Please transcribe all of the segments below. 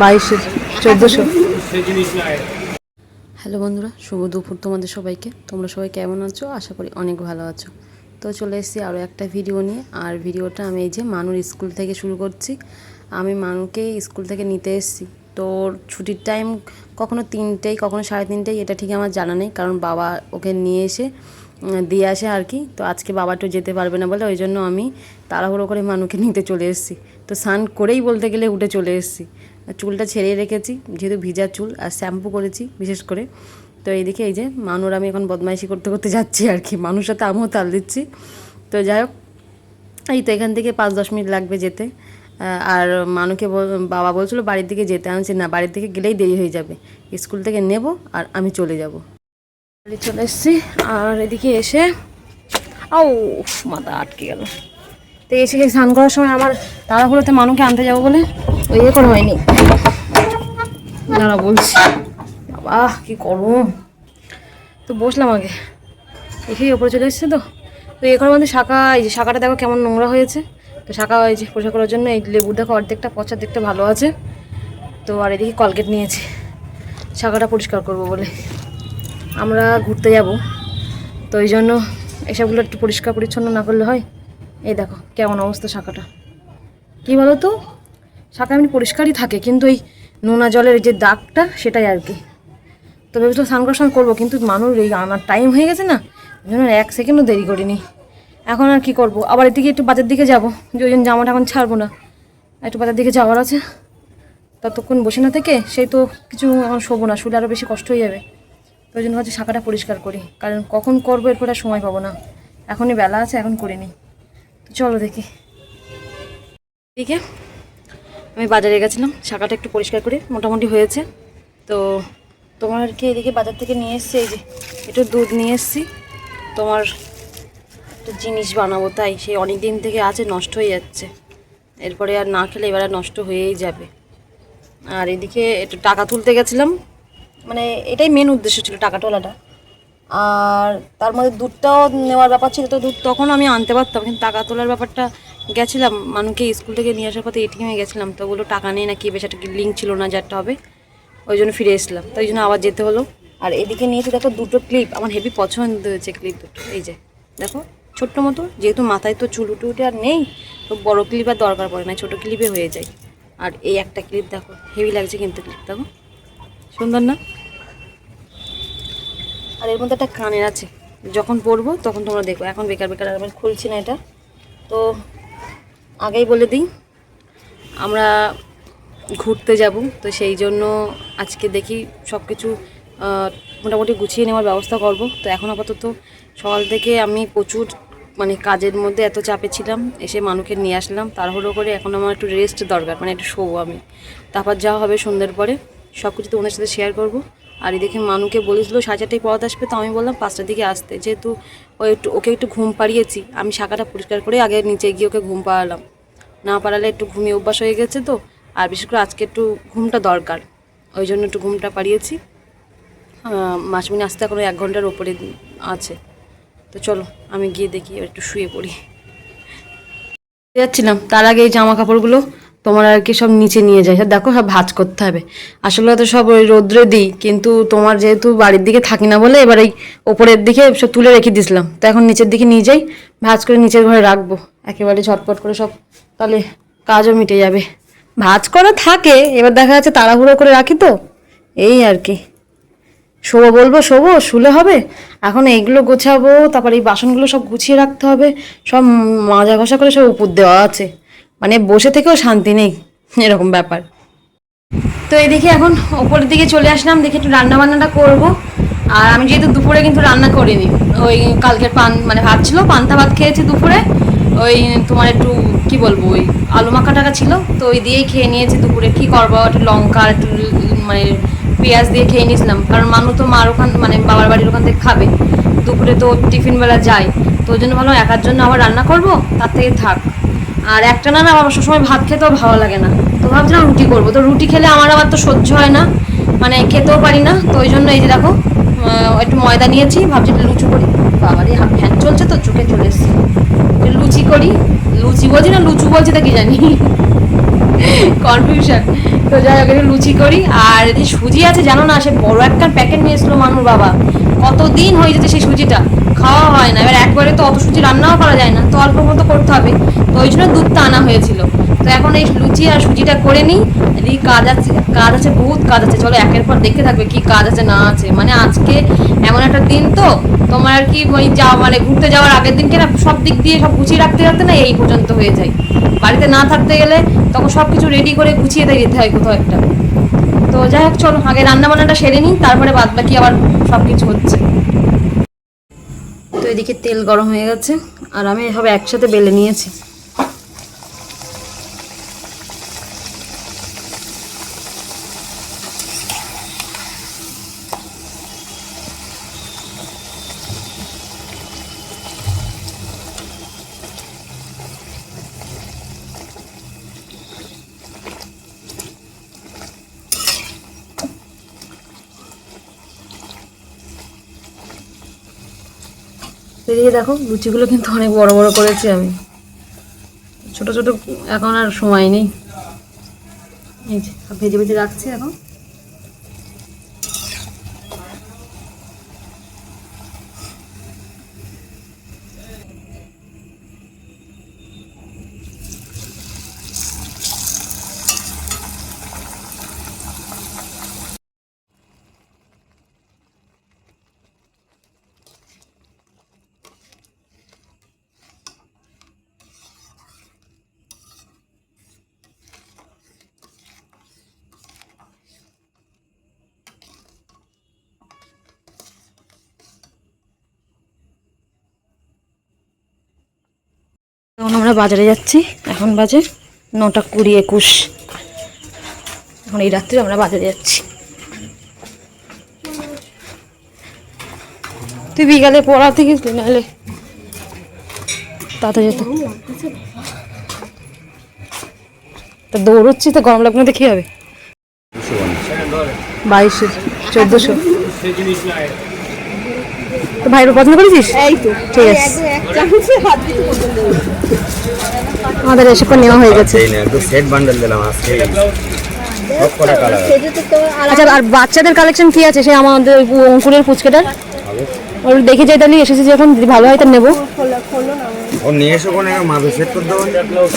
বাইশে চোদ্দোশো। হ্যালো বন্ধুরা শুভ দুপুর তোমাদের সবাইকে। তোমরা সবাই কেমন আছো? আশা করি অনেক ভালো আছো। তো চলে এসেছি আরও একটা ভিডিও নিয়ে। আর ভিডিওটা আমি এই যে মানুর স্কুল থেকে শুরু করছি। আমি মানুকে স্কুল থেকে নিতে এসেছি। তো ওর ছুটির টাইম কখনো তিনটেই কখনো সাড়ে তিনটেই এটা ঠিক আমার জানা নেই। কারণ বাবা ওকে নিয়ে এসে দিয়ে আসে আর কি। তো আজকে বাবা তো যেতে পারবে না বলে ওই জন্য আমি তাড়াহুড়ো করে মানুকে নিতে চলে এসেছি। তো স্নান করেই বলতে গেলে উঠে চলে এসেছি। চুলটা ছেড়ে রেখেছি, যেহেতু ভিজা চুল আর শ্যাম্পু করেছি বিশেষ করে। তো এইদিকে এই যে মানুর আমি এখন বদমাইশি করতে করতে যাচ্ছি আর কি। মানুষের সাথে আমিও তাল দিচ্ছি। তো যাই হোক, এই তো এখান থেকে পাঁচ দশ মিনিট লাগবে যেতে। আর মানুকে বাবা বলছিল বাড়ির দিকে যেতে আমি না, বাড়ির দিকে গেলেই দেরি হয়ে যাবে। স্কুল থেকে নেব আর আমি চলে যাব। বাড়ি চলে এসেছি। আর এদিকে এসে ও মাথা আটকে গেল। তো এসে স্নান করার সময় আমার তাড়াহুড়োতে মানুকে আনতে যাব বলে ওই ইয়ে করা হয়নি। দাঁড়া বলছি। বাবা, কি গরম। তো বসলাম আগে। এখানেই ওপরে চলে এসেছে তো। তো এখানের মধ্যে শাখা, এই যে শাখাটা দেখো কেমন নোংরা হয়েছে। তো শাখা এই যে পরিষ্কার করার জন্য এই লেবুর দেখো অর্ধেকটা, পচার দিকটা ভালো আছে। তো আর এদিকে কলগেট নিয়েছি। শাখাটা পরিষ্কার করব বলে। আমরা ঘুরতে যাব। তো এই জন্য এসবগুলো একটু পরিষ্কার পরিচ্ছন্ন না করলে হয়? এই দেখো, কেমন অবস্থা শাখাটা। কী বলো তো শাখা এমনি পরিষ্কারই থাকে, কিন্তু এই নোনা জলের যে দাগটা, সেটাই আর কি। তো ভেবেছিল স্নান করার সময় করব, কিন্তু মানুষ এই আনার টাইম হয়ে গেছে না ওই জন্য এক সেকেন্ডও দেরি করিনি। এখন আর কি করব? আবার এদিকে একটু বাজার দিকে যাব, যে ওই জন্য জামাটা এখন ছাড়বো না। একটু বাজার দিকে যাওয়ার আছে। ততক্ষণ বসে না থেকে, সেই তো কিছু এখন শোবো না, শুলে আরও বেশি কষ্ট হয়ে যাবে। ওই জন্য হচ্ছে শাখাটা পরিষ্কার করি। কারণ কখন করব এরপর আর সময় পাবো না। এখনই বেলা আছে, এখন করিনি তো চলো দেখি। এদিকে আমি বাজারে গেছিলাম, শাখাটা একটু পরিষ্কার করে, মোটামুটি হয়েছে। তো তোমার কি এদিকে বাজার থেকে নিয়ে এসছি? এই যে, একটু দুধ নিয়ে এসছি। তোমার একটা জিনিস বানাবো, তাই। সেই অনেক দিন থেকে আছে, নষ্ট হয়ে যাচ্ছে। এরপরে আর না খেলে এবার নষ্ট হয়েই যাবে। আর এদিকে একটু টাকা তুলতে গেছিলাম মানে এটাই মেন উদ্দেশ্য ছিল টাকা তোলাটা। আর তার মধ্যে দুধটাও নেওয়ার ব্যাপার ছিল, তো দুধ তখন আমি আনতে পারতাম, কিন্তু টাকা তোলার ব্যাপারটা গেছিলাম। মানুষকে স্কুল থেকে নিয়ে আসার পথে এটিএমে গেছিলাম, তো বলল, টাকা নেই না কি বেশ একটা লিঙ্ক ছিল না যারটা হবে, ওই জন্য ফিরে এসলাম। তো ওই জন্য আবার যেতে হলো। আর এদিকে নিয়েছি, দেখো, দুটো ক্লিপ আমার হেভি পছন্দ হয়েছে ক্লিপ দুটো। এই যে, দেখো, ছোট্ট মতো, যেহেতু মাথায় তো চুল উঠে উঠে আর নেই, তো বড়ো ক্লিপ আর দরকার পড়ে না, ছোটো ক্লিপে হয়ে যায়। আর এই একটা ক্লিপ দেখো হেভি লাগছে কিন্তু ক্লিপ দেখো। সুন্দর না? আর এর মধ্যে একটা কানের আছে। যখন পরবো তখন তোমরা দেখো। এখন বেকার বেকার আমি খুলছি না এটা। তো আগেই বলে দিই, আমরা ঘুরতে যাব। তো সেই জন্য আজকে দেখি সব কিছু মোটামুটি গুছিয়ে নেওয়ার ব্যবস্থা করব। তো এখন আপাতত সকাল থেকে আমি প্রচুর মানে কাজের মধ্যে এত চাপে ছিলাম। এসে মানুষকে নিয়ে আসলাম। তাড়াহুড়ো করে এখন আমার একটু রেস্ট দরকার মানে একটু শোবো আমি। তারপর যাওয়া হবে সন্ধ্যের পরে। সব কিছু তোমাদের সাথে শেয়ার করব। আর এদিকে মানুকে বলেছিল, সাড়ে চারটায় পড়াতে আসবে তো আমি বললাম, পাঁচটার দিকে আসতে। যেহেতু ও একটু, ওকে একটু ঘুম পাড়িয়েছি, আমি শাখাটা পরিষ্কার করে আগে নিচে গিয়ে ওকে ঘুম পাড়ালাম। না পাড়ালে একটু ঘুমিয়ে অভ্যাস হয়ে গেছে তো, আর বিশেষ করে আজকে একটু ঘুমটা দরকার। ওই জন্য একটু ঘুমটা পাড়িয়েছি। মাসমিনি আসতে এখনও এক ঘণ্টার ওপরে আছে। তো চলো, আমি গিয়ে দেখি, একটু শুয়ে পড়ি। যাচ্ছিলাম, তার আগে এই জামা কাপড়গুলো তোমার আর কি সব নিচে নিয়ে যাই দেখো, সব ভাজ করতে হবে। আসলে তো সব ওই রোদ্রে দিই, কিন্তু তোমার যেহেতু বাড়ির দিকে থাকি না বলে, এবার এই ওপরের দিকে সব তুলে রেখে দিয়েছিলাম তো এখন নিচের দিকে নিয়ে যাই, ভাঁজ করে নিচের ঘরে রাখব। একেবারে ঝটপট করে সব তাহলে কাজও মিটে যাবে। ভাজ করা থাকে, এবার দেখা যাচ্ছে তাড়াহুড়ো করে রাখি তো। এই আর কি। শোবো বলব, শোবো, শুলে হবে। এখন এইগুলো গোছাবো, তারপর এই বাসনগুলো সব গুছিয়ে রাখতে হবে। সব মাজা ঘষা করে সব উপর দেওয়া আছে। মানে বসে থেকেও শান্তি নেই, এরকম ব্যাপার। তো এদিকে এখন ওপরের দিকে চলে আসলাম, দেখি একটু রান্না বান্নাটা করব। আর আমি যেহেতু দুপুরে কিন্তু রান্না করিনি, ওই কালকের পান মানে ভাত ছিল, পান্তা ভাত খেয়েছি দুপুরে। ওই তোমার একটু, কি বলব, ওই আলু মাখা টাকা ছিল, তো ওই দিয়েই খেয়ে নিয়েছি দুপুরে। কি করব, একটু লঙ্কা একটু মানে পেঁয়াজ দিয়ে খেয়ে নিয়েছিলাম। কারণ মানু তো মার ওখান মানে বাবার বাড়ির ওখান থেকে খাবে। দুপুরে তো টিফিন বেলা যায়, তো ওই জন্য ভালো একার জন্য আবার রান্না করব, তার থেকে থাক। আর একটা না আমার সবসময় ভাত খেতেও ভালো লাগে না। তো ভাবছিলাম রুটি করব। তো রুটি খেলে আমার আবার তো সহ্য হয় না মানে খেতেও পারি না। তো ওই জন্য এই যে দেখো একটু ময়দা নিয়েছি, ভাবছি লুচু করি। বাবারই ফ্যান চলছে তো, চোখে চলে এসছে। লুচি করি। লুচি বলছি না, লুচু বলছি তা কি জানি? কনফিউশন তো যাই হোক লুচি করি। আর সুজি আছে, জানো না, সে বড় একটা প্যাকেট নিয়ে এসলো মানুর বাবা। কতদিন হয়ে যেতে সেই সুজিটা? খাওয়া হয় না। এবার একবারে তো অত সুজি রান্নাও করা যায় না। তো অল্প মতো করতে হবে। তো ওই জন্য দুধটা আনা হয়েছিল। তো এখন এই লুচি আর সুজিটা করে নিই। এদিকে কাজ আছে কাজ আছে, বহুত কাজ আছে। চলো একের পর দেখতে থাকবে কি কাজ আছে, না আছে। মানে আজকে এমন একটা দিন তো, তোমার আর কি ওই যা মানে ঘুরতে যাওয়ার আগের দিনকে না সব দিক দিয়ে সব গুছিয়ে রাখতে রাখতে না এই পর্যন্ত হয়ে যায়। বাড়িতে না থাকতে গেলে তখন সব কিছু রেডি করে গুছিয়ে দিয়ে যেতে হয়। কোথাও একটা। তো যাই হোক, চলো, আগে রান্না বান্নাটা সেরে নিই, তারপরে বাদ বাকি আবার সব কিছু হচ্ছে। তো এদিকে তেল গরম হয়ে গেছে, আর আমি এভাবে একসাথে বেলে নিয়েছি। এদিকে দেখো, লুচিগুলো কিন্তু অনেক বড় বড় করেছি আমি। ছোট ছোট এখন আর সময় নেই। ভেজে ভেজে রাখছি এখন। এখন আমরা বাজারে যাচ্ছি। এখন বাজে নটা কুড়ি একুশ। এখন এই রাত্রে আমরা বাজারে যাচ্ছি। তুই বিকালে পড়াতে গেছিলি নাহলে? তাতে যেত। তা দৌড়চ্ছি তো গরম লাগবে না দেখি হবে। বাইশে চোদ্দোশো। তো ভাইয়ের পছন্দ করেছিস? এই তো। ঠিক আছে। আমাদের এসব নেওয়া হয়ে গেছে। এই না একটু সেট বান্ডেল দিলাম আজকে। সব কালার সেটা তো তোমার আর আচ্ছা আর বাচ্চাদের কালেকশন কি আছে? সে আমাদের অঙ্কুরের ফুচকাটার ওর দেখে যাই তাহলে এসেছি যখন যদি ভালো হয় তা নেব। ও নিয়ে এসো কোনে সেট করে দেবো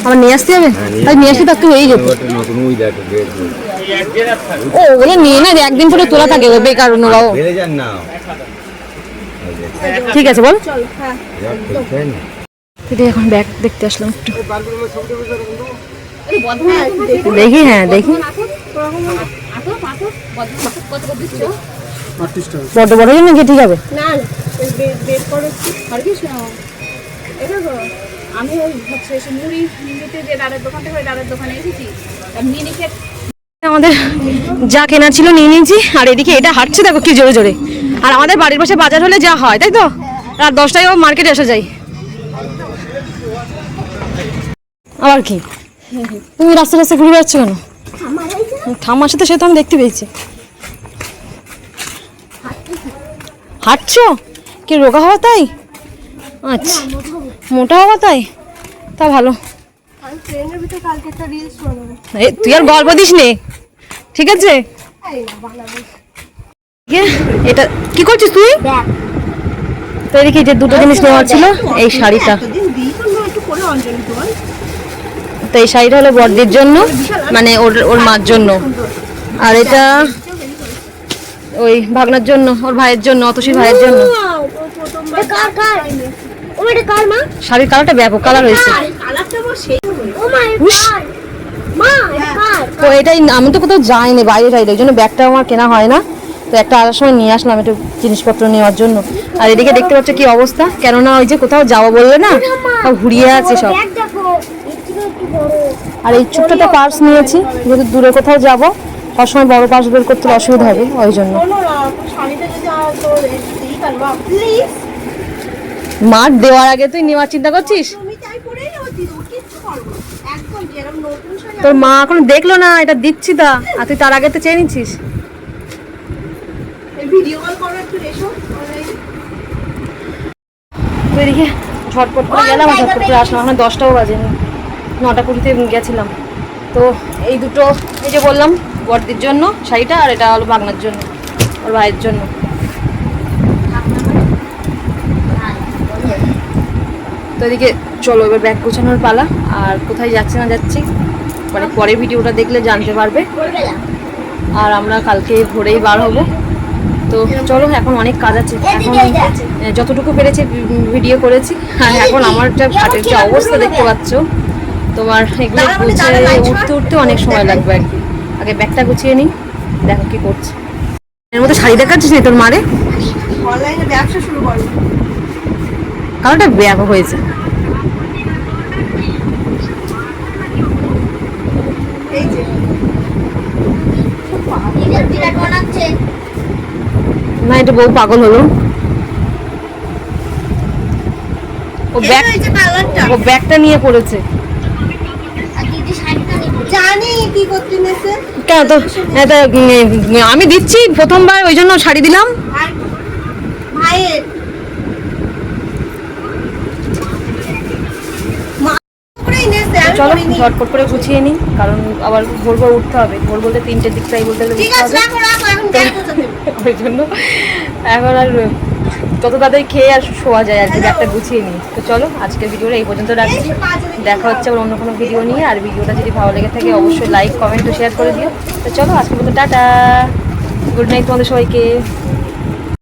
আমার নিয়ে আসতে হবে? হ্যাঁ, তাই নিয়ে আসলে তো একটু হয়েই যেত। নতুন উই দেখো ও ওগুলো নিয়ে না একদিন পরে তোলা থাকে বেকার অন্য বাবু। যান না। ঠিক আছে বল। হ্যাঁ। এখন ব্যাগ দেখতে আসলাম একটু। হ্যাঁ দেখি। হ্যাঁ দেখি। বড় জন্য কি ঠিক হবে আমি ওই হচ্ছে মুড়ি নিতে যে দোকান থেকে দোকানে এসেছি মিনি আমাদের যা কেনার ছিল নিয়ে নিয়েছি আর এদিকে এটা হাঁটছে দেখো কি জোরে জোরে। আর আমাদের বাড়ির পাশে বাজার হলে যা হয় তাই তো? রাত দশটায় ও মার্কেটে আসা যায়। আবার কি? তুমি রাস্তা রাস্তা ঘুরে বেড়াচ্ছ কেন? ঠাম্মার সাথে সে তো আমি দেখতে পেয়েছি। হাঁটছো? কি রোগা হওয়া তাই? আচ্ছা মোটা হওয়া তাই? তা ভালো। তুই আর গল্প দিস নে ঠিক আছে? এ, এটা কি করছিস তুই? তো এদিকে যে দুটো জিনিস নেওয়ার ছিল এই শাড়িটা। তো না একটু করে অঞ্জলি তোমার তো এই শাড়িটা হলো বড়দির জন্য মানে ওর ওর মার জন্য। আর এটা ওই ভাগনার জন্য ওর ভাইয়ের জন্য অতসী ভাইয়ের জন্য। কার কার? ও এটা কার মা? শাড়ির কালারটা ব্যাপক কালার হয়েছে। কার? তো এটাই আমি তো কোথাও যাইনি বাইরে যাই ওই জন্য ব্যাগটা আমার কেনা হয় না। তো একটা আসার সময় নিয়ে আসলাম একটু জিনিসপত্র নেওয়ার জন্য। আর এদিকে দেখতে পাচ্ছ কি অবস্থা? কেননা ওই যে কোথাও যাওয়া বললে না ঘুরিয়ে আছে সব। আর এই ছোট্ট একটা পার্স নিয়েছি, যেহেতু দূরে কোথাও যাব সবসময় বড় পার্স বের করতে অসুবিধা হবে ওই জন্য। মার দেওয়ার আগে তুই নেওয়ার চিন্তা করছিস? তোর মা এখন দেখল না, এটা দিচ্ছি তা। আর তুই তার আগে তো চেয়ে নিচ্ছিস? ভিডিও কল করো একটু এসো। তো এদিকে ঝটপট করে গেলাম ঝটপট করে আসলাম। এখন দশটাও বাজেনি। নটা কুড়িতে গেছিলাম। তো এই দুটো এই যে বললাম বর্দির জন্য শাড়িটা আর এটা হলো বাগনার জন্য ওর ভাইয়ের জন্য। তো এদিকে চলো এবার ব্যাগ গোছানোর পালা। আর কোথায় যাচ্ছে না যাচ্ছি মানে পরে ভিডিওটা দেখলে জানতে পারবে। আর আমরা কালকে ভোরেই বার হব। তো চলো এখন অনেক কাজ আছে। এখন যতটুকু পেরেছি ভিডিও করেছি। আর এখন আমার একটা ঘাটের যে অবস্থা দেখতে পাচ্ছ তোমার এগুলো গুছিয়ে উঠতে উঠতে অনেক সময় লাগবে আর কি। আগে ব্যাগটা গুছিয়ে নিই দেখো কি করছে। এর মধ্যে শাড়ি দেখাচ্ছিস না তোর মারে? অনলাইনে ব্যবসা শুরু করো। কারোটা ব্যাগ হয়েছে। এই যে। না এটা বউ পাগল হলো। ও ব্যাগ ও ব্যাগটা নিয়ে পড়েছে। কেন তো আমি দিচ্ছি প্রথমবার ওই জন্য শাড়ি দিলাম। ভাইয়ের মা করেই নেছে আমি চলো। ঝটপট করে গুছিয়ে নিই কারণ আবার ভোর ভোর উঠতে হবে। ভোর বলতে তিনটের দিক তাই বলতে ওই জন্য এখন আর যত তাড়াতাড়ি খেয়ে আর শোয়া যায় আর কি ব্যাগটা গুছিয়ে নিই। তো চলো আজকের ভিডিওটা এই পর্যন্ত রাখছি। দেখা হচ্ছে আবার অন্য কোনো ভিডিও নিয়ে। আর ভিডিওটা যদি ভালো লেগে থাকে অবশ্যই লাইক কমেন্ট ও শেয়ার করে দিও। তো চলো আজকের মতো টাটা। গুড নাইট তোমাদের সবাইকে।